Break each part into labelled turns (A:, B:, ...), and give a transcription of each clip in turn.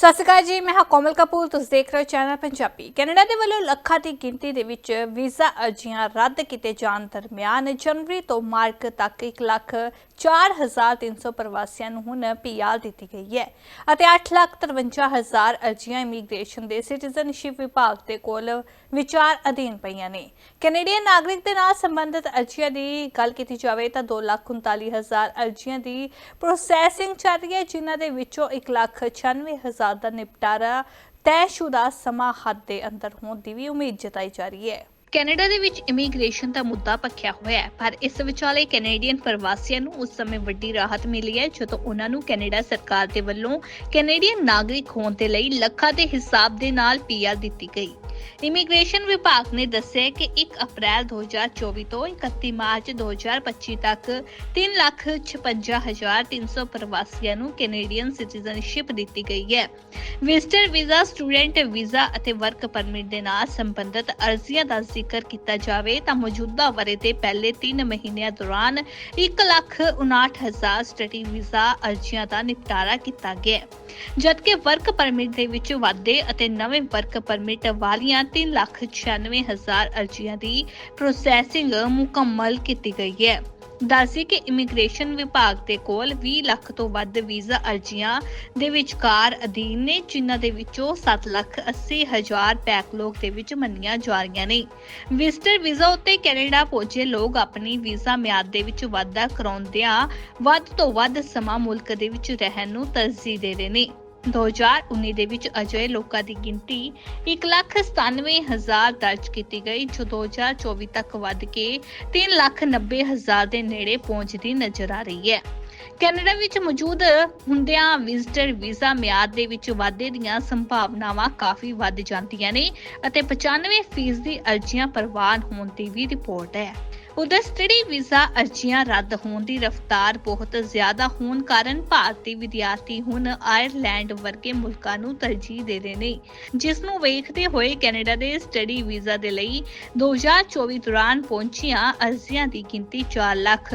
A: ਸਤਿ ਸ਼੍ਰੀ ਅਕਾਲ ਜੀ, ਮੈਂ ਹਾਂ ਕੋਮਲ ਕਪੂਰ, ਤੁਸੀਂ ਦੇਖ ਰਹੇ ਹੋ ਚੈਨਲ ਪੰਜਾਬੀ। ਕੈਨੇਡਾ ਦੇ ਵੱਲੋਂ ਲੱਖਾਂ ਦੀ ਗਿਣਤੀ ਦੇ ਵਿੱਚ ਵੀਜ਼ਾ ਅਰਜ਼ੀਆਂ ਰੱਦ ਕੀਤੇ ਜਾਣ ਦਰਮਿਆਨ ਜਨਵਰੀ ਤੋਂ ਮਾਰਚ ਤੱਕ 1 ਲੱਖ 4300 ਪ੍ਰਵਾਸੀਆਂ ਨੂੰ ਹੁਣ ਪੀਆਰ ਦਿੱਤੀ ਗਈ ਹੈ ਅਤੇ 853000 ਅਰਜ਼ੀਆਂ ਇਮੀਗ੍ਰੇਸ਼ਨ ਦੇ ਸਿਟੀਜ਼ਨਸ਼ਿਪ ਵਿਭਾਗ ਦੇ ਕੋਲ ਵਿਚਾਰ ਅਧੀਨ ਪਈਆਂ ਨੇ। ਕੈਨੇਡੀਅਨ ਨਾਗਰਿਕ ਦੇ ਨਾਲ ਸੰਬੰਧਿਤ ਅਰਜ਼ੀਆਂ ਦੀ ਗੱਲ ਕੀਤੀ ਜਾਵੇ ਤਾਂ 239000 ਅਰਜ਼ੀਆਂ ਦੀ ਪ੍ਰੋਸੈਸਿੰਗ ਚੱਲ ਰਹੀ ਹੈ, ਜਿਨ੍ਹਾਂ ਦੇ ਵਿੱਚੋਂ 196000 ਦਾ ਨਿਪਟਾਰਾ ਤੈਅਸ਼ੁਦਾ ਸਮਾਂ ਹੱਦ ਦੇ ਅੰਦਰ ਹੋਣ ਦੀ ਵੀ ਉਮੀਦ ਜਤਾਈ ਜਾ ਰਹੀ ਹੈ। ਕੈਨੇਡਾ ਦੇ ਵਿੱਚ ਇਮੀਗ੍ਰੇਸ਼ਨ ਦਾ ਮੁੱਦਾ ਭਖਿਆ ਹੋਇਆ ਹੈ, ਪਰ ਇਸ ਵਿਚਾਲੇ ਕੈਨੇਡੀਅਨ ਪ੍ਰਵਾਸੀਆਂ ਨੂੰ ਉਸ ਸਮੇਂ ਵੱਡੀ ਰਾਹਤ ਮਿਲੀ ਹੈ, ਜਦੋਂ ਉਹਨਾਂ ਨੂੰ ਕੈਨੇਡਾ ਸਰਕਾਰ ਦੇ ਵੱਲੋਂ ਕੈਨੇਡੀਅਨ ਨਾਗਰਿਕ ਹੋਣ ਦੇ ਲਈ ਲੱਖਾਂ ਦੇ ਹਿਸਾਬ ਦੇ ਨਾਲ ਪੀਆਰ ਦਿੱਤੀ ਗਈ। ਇਮੀਗ੍ਰੇਸ਼ਨ ਵਿਭਾਗ ਨੇ ਦੱਸਿਆ ਕਿ 1 ਅਪ੍ਰੈਲ 2024 ਤੋਂ 31 ਮਾਰਚ 2025 ਤੱਕ 356300 ਪ੍ਰਵਾਸੀਆਂ ਨੂੰ ਕੈਨੇਡੀਅਨ ਸਿਟੀਜ਼ਨਸ਼ਿਪ ਦਿੱਤੀ ਗਈ ਹੈ। ਵਿਜ਼ਟਰ ਵੀਜ਼ਾ ਸਟੂਡੈਂਟ ਵੀਜ਼ਾ ਅਤੇ ਵਰਕ ਪਰਮਿਟ ਦੇ ਨਾਲ ਸੰਬੰਧਿਤ ਅਰਜ਼ੀਆਂ ਦਾ ਜ਼ਿਕਰ ਕੀਤਾ ਜਾਵੇ ਤਾਂ ਮੌਜੂਦਾ ਵਰੇ ਦੇ ਪਹਿਲੇ 3 ਮਹੀਨਿਆਂ ਦੌਰਾਨ 159000 ਸਟੱਡੀ ਵੀਜ਼ਾ ਅਰਜ਼ੀਆਂ ਦਾ ਨਿਪਟਾਰਾ ਕੀਤਾ ਗਿਆ ਜਦਕਿ ਵਰਕ ਪਰਮਿਟ ਦੇ ਵਿੱਚ ਵਾਧੇ ਅਤੇ ਨਵੇਂ ਵਰਕ ਪਰਮਿਟ ਵਾਲੀਆਂ 396000 ਅਰਜ਼ੀਆਂ ਦੀ ਪ੍ਰੋਸੈਸਿੰਗ ਮੁਕੰਮਲ ਕੀਤੀ ਗਈ ਹੈ। ਦੱਸੀ ਕਿ ਇਮੀਗ੍ਰੇਸ਼ਨ ਵਿਭਾਗ ਦੇ ਕੋਲ 20 ਲੱਖ ਤੋਂ ਵੱਧ ਵੀਜ਼ਾ ਅਰਜ਼ੀਆਂ ਦੇ ਵਿਚਕਾਰ ਅਧੀਨ ਨੇ, ਜਿਨ੍ਹਾਂ ਦੇ ਵਿੱਚੋਂ 7 ਲੱਖ 80 ਹਜ਼ਾਰ ਬੈਕਲੌਗ ਦੇ ਵਿੱਚ ਮੰਨੀਆਂ ਜਾ ਰਹੀਆਂ ਨੇ। ਵਿਜ਼ਟਰ ਵੀਜ਼ਾ ਉੱਤੇ ਕੈਨੇਡਾ ਪਹੁੰਚੇ ਲੋਕ ਆਪਣੀ ਵੀਜ਼ਾ ਮਿਆਦ ਦੇ ਵਿੱਚ ਵਾਧਾ ਕਰਾਉਂਦਿਆਂ ਵੱਧ ਤੋਂ ਵੱਧ ਸਮਾਂ ਮੁਲਕ ਦੇ ਵਿੱਚ ਰਹਿਣ ਨੂੰ ਤਰਜੀਹ ਦੇ ਰਹੇ ਨੇ। 2019 ਦੇ ਵਿੱਚ ਅਜਿਹੇ ਲੋਕਾਂ ਦੀ ਗਿਣਤੀ 197000 ਦਰਜ ਕੀਤੀ ਗਈ, ਜੋ 2024 ਤੱਕ ਵੱਧ ਕੇ 390000 ਦੇ ਨੇੜੇ ਪਹੁੰਚਦੀ ਨਜ਼ਰ ਆ ਰਹੀ ਹੈ। ਕੈਨੇਡਾ ਵਿੱਚ ਮੌਜੂਦ ਹੁੰਦਿਆਂ ਵਿਜ਼ਟਰ ਵੀਜ਼ਾ ਮਿਆਦ ਦੇ ਵਿੱਚ ਵਾਧੇ ਦੀਆਂ ਸੰਭਾਵਨਾਵਾਂ ਕਾਫੀ ਵੱਧ ਜਾਂਦੀਆਂ ਨੇ ਅਤੇ 95% ਦੀ ਅਰਜ਼ੀਆਂ ਪ੍ਰਵਾਨ ਹੋਣ ਦੀ ਵੀ ਰਿਪੋਰਟ ਹੈ। ਉਧਰ ਸਟੱਡੀ ਵੀਜ਼ਾ ਅਰਜ਼ੀਆਂ ਰੱਦ ਹੋਣ ਦੀ ਰਫ਼ਤਾਰ ਬਹੁਤ ਜ਼ਿਆਦਾ ਹੋਣ ਕਾਰਨ ਭਾਰਤੀ ਵਿਦਿਆਰਥੀ ਹੁਣ ਆਇਰਲੈਂਡ ਵਰਗੇ ਮੁਲਕਾਂ ਨੂੰ ਤਰਜੀਹ ਦੇ ਰਹੇ ਨੇ। ਜਿਸ ਨੂੰ ਵੇਖਦੇ ਹੋਏ ਕੈਨੇਡਾ ਦੇ ਸਟੱਡੀ ਵੀਜ਼ਾ ਦੇ ਲਈ 2024 ਦੌਰਾਨ ਪਹੁੰਚੀਆਂ ਅਰਜ਼ੀਆਂ ਦੀ ਗਿਣਤੀ 4 ਲੱਖ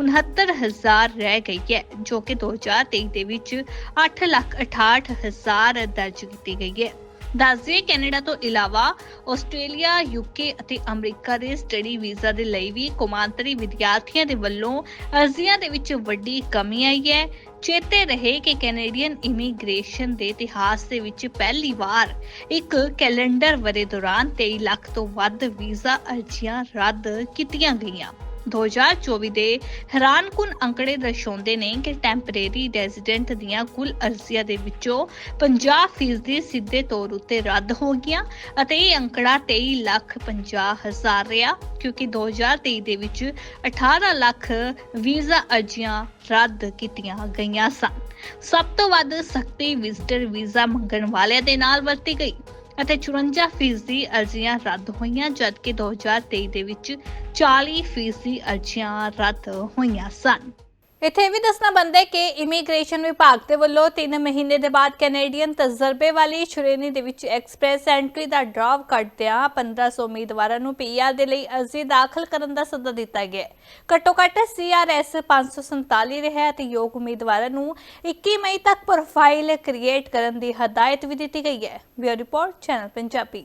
A: 69000 ਰਹਿ ਗਈ ਹੈ, ਜੋ ਕਿ 2023 ਦੇ ਵਿੱਚ 8 ਲੱਖ 68000 ਦਰਜ ਕੀਤੀ ਗਈ ਹੈ। ਦੱਸਦੇ ਕੈਨੇਡਾ ਤੋਂ ਇਲਾਵਾ ਆਸਟ੍ਰੇਲੀਆ ਯੂਕੇ ਅਤੇ ਅਮਰੀਕਾ ਦੇ ਸਟੱਡੀ ਵੀਜ਼ਾ ਦੇ ਲਈ ਵੀ ਕੌਮਾਂਤਰੀ ਵਿਦਿਆਰਥੀਆਂ ਦੇ ਵੱਲੋਂ ਅਰਜ਼ੀਆਂ ਦੇ ਵਿੱਚ ਵੱਡੀ ਕਮੀ ਆਈ ਹੈ। ਚੇਤੇ ਰਹੇ ਕਿ ਕੈਨੇਡੀਅਨ ਇਮੀਗ੍ਰੇਸ਼ਨ ਦੇ ਇਤਿਹਾਸ ਦੇ ਵਿੱਚ ਪਹਿਲੀ ਵਾਰ ਇੱਕ ਕੈਲੰਡਰ ਵਰੇ ਦੌਰਾਨ 23 ਲੱਖ ਤੋਂ ਵੱਧ ਵੀਜ਼ਾ ਅਰਜ਼ੀਆਂ ਰੱਦ ਕੀਤੀਆਂ ਗਈਆਂ। 2024 ਦੇ ਹੈਰਾਨਕੁਨ ਅੰਕੜੇ ਦਰਸਾਉਂਦੇ ਨੇ ਕਿ ਟੈਂਪਰੇਰੀ ਰੈਜ਼ੀਡੈਂਟ ਦੀਆਂ ਕੁੱਲ ਅਰਜ਼ੀਆਂ ਦੇ ਵਿੱਚੋਂ 50% ਸਿੱਧੇ ਤੌਰ ਉੱਤੇ ਰੱਦ ਹੋ ਗਈਆਂ ਅਤੇ ਇਹ ਅੰਕੜਾ 23 ਲੱਖ 50 ਹਜ਼ਾਰ ਰਿਹਾ, ਕਿਉਂਕਿ 2023 ਦੇ ਵਿੱਚ 18 ਲੱਖ ਵੀਜ਼ਾ ਅਰਜ਼ੀਆਂ ਰੱਦ ਕੀਤੀਆਂ ਗਈਆਂ ਸਨ। ਸਭ ਤੋਂ ਵੱਧ ਸਖਤੀ ਵਿਜ਼ਟਰ ਵੀਜ਼ਾ ਮੰਗਣ ਵਾਲਿਆਂ ਦੇ ਨਾਲ ਵਰਤੀ ਗਈ। ਅਤੇ 54% ਅਰਜ਼ੀਆਂ ਰੱਦ ਹੋਈਆਂ ਜਦਕਿ 2023 ਦੇ ਵਿੱਚ 40% ਅਰਜ਼ੀਆਂ ਰੱਦ ਹੋਈਆਂ ਸਨ। ਇੱਥੇ ਇਹ ਵੀ ਦੱਸਣਾ ਬਣਦਾ ਹੈ ਕਿ ਇਮੀਗ੍ਰੇਸ਼ਨ ਵਿਭਾਗ ਦੇ ਵੱਲੋਂ 3 ਮਹੀਨੇ ਦੇ ਬਾਅਦ ਕੈਨੇਡੀਅਨ ਤਜਰਬੇ ਵਾਲੀ ਸ਼੍ਰੇਣੀ ਦੇ ਵਿੱਚ ਐਕਸਪ੍ਰੈਸ ਐਂਟਰੀ ਦਾ ਡਰਾਵ ਕੱਢਦਿਆਂ 1500 ਉਮੀਦਵਾਰਾਂ ਨੂੰ ਪੀਆਰ ਦੇ ਲਈ ਅਰਜ਼ੀ ਦਾਖਲ ਕਰਨ ਦਾ ਸੱਦਾ ਦਿੱਤਾ ਗਿਆ ਘੱਟੋ ਘੱਟ ਸੀਆਰਐਸ 547 ਰਿਹਾ ਅਤੇ ਯੋਗ ਉਮੀਦਵਾਰਾਂ ਨੂੰ 21 ਮਈ ਤੱਕ ਪ੍ਰੋਫਾਈਲ ਕ੍ਰੀਏਟ ਕਰਨ ਦੀ ਹਦਾਇਤ ਵੀ ਦਿੱਤੀ ਗਈ ਹੈ। Bureau report, channel Punjabi.